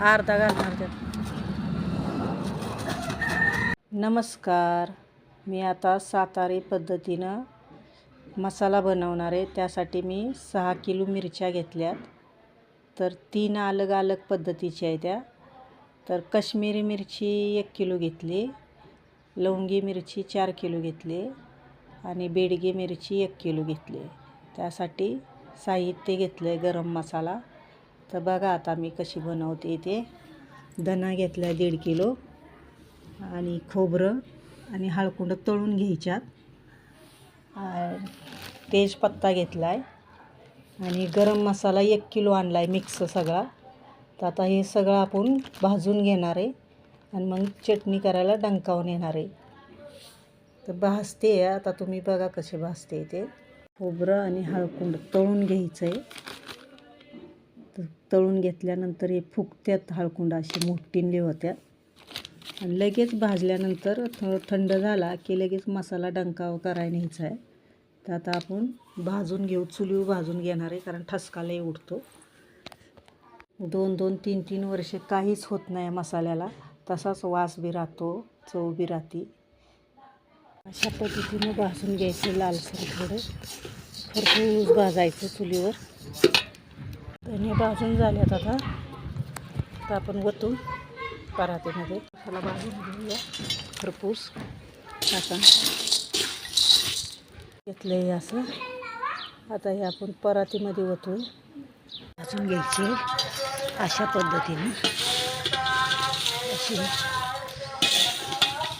अर्धा घालणार त्यात. नमस्कार. मी आता सातारी पद्धतीनं मसाला बनवणार आहे. त्यासाठी मी सहा किलो मिरच्या घेतल्यात. तर तीन अलग अलग पद्धतीच्या आहे त्या. तर कश्मीरी मिरची एक किलो घेतली. लवंगी मिरची चार किलो घेतली. आणि बेडगी मिरची एक किलो घेतली. त्यासाठी साहित्य घेतलं आहे गरम मसाला. तर बघा आता मी कशी बनवते ते. धना घेतला आहे दीड किलो आणि खोबरं आणि हळकुंड तळून घ्यायच्यात. तेजपत्ता घेतला आहे आणि गरम मसाला एक किलो आणला आहे मिक्स सगळा. तर आता हे सगळं आपण भाजून घेणार आहे आणि मग चटणी करायला डंकावून येणार आहे. तर भाजते आहे. आता तुम्ही बघा कसे भाजते ते. खोबरं आणि हळकुंड तळून घ्यायचं आहे तर तळून घेतल्यानंतर हे फुकत्यात हळकुंड अशी मोठींली होत्या. आणि लगेच भाजल्यानंतर थोडं थंड झाला की लगेच मसाला डंकाव करायला न्यायचा आहे. तर आता आपण भाजून घेऊ चुलीवर भाजून घेणार आहे कारण ठसकालाही उडतो. दोन दोन तीन तीन वर्षे काहीच होत नाही मसाल्याला. तसाच वास बी राहतो चव बी राहते. अशा पद्धतीनं भाजून घ्यायचं लालसर थोडं. खरपूस भाजायचं चुलीवर. धने भाजून झाल्यात आता. तर आपण वतू परातीमध्ये. त्याला भाजून घेऊया. खरपूस. आता घेतलं आहे असं. आता हे आपण परातीमध्ये वतू भाजून घ्यायचे अशा पद्धतीनं. अशी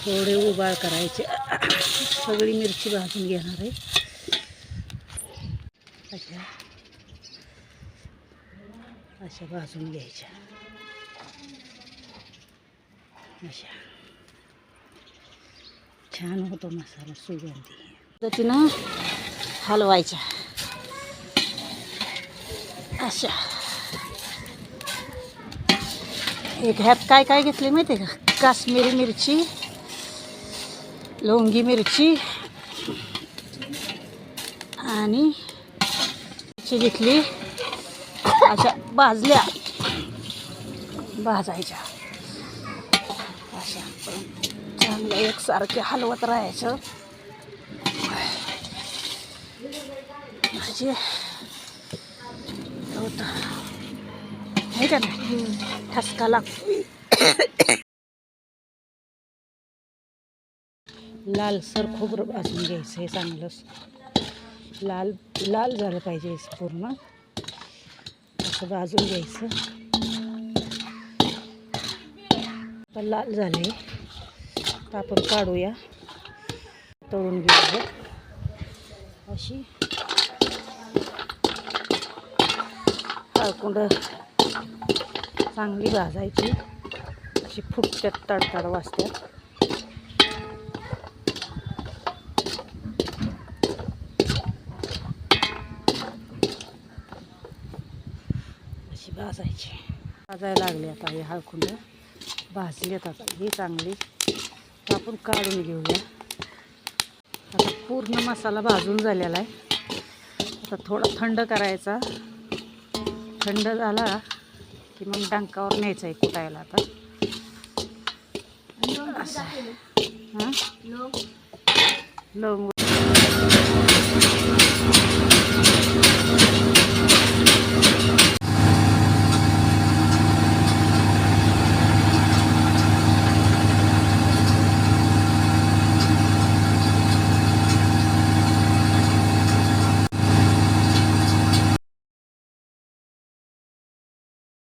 थोडे उबाळ करायचे. सगळी मिरची भाजून घेणार आहे. अच्छा अशा भाजून घ्यायच्या. अशा. छान होतो मसाला सुगंधी. पद्धतीनं हलवायच्या. अशा. एक ह्यात काय काय घेतले माहिती आहे का? काश्मीरी मिरची लोंगी मिरची आणि घेतली. अशा भाजल्या. भाजायच्या. अशा. चांगलं एकसारखे हलवत राहायचं. म्हणजे होता. नाही का नाही? ठसका लागतो लालसर खोबरं भाजून घ्यायचं हे चांगलं लाल लाल झालं पाहिजे पूर्ण. असं भाजून घ्यायचं. पण लाल झाले. तर आपण काढूया. तळून घेऊया. अशी. हळकुंड चांगली भाजायची. अशी फुटत्यात तडतड वाजत्यात. अशी भाजायची. भाजायला लागली आता हे हळकुंड. भाजलीत आता ही चांगली. आपण काढून घेऊया. आता पूर्ण मसाला भाजून झालेला आहे. आता थोडा थंड करायचा. थंड झाला की मग डंकावर न्यायचं आहे कुटायला आता. हां? लवंग.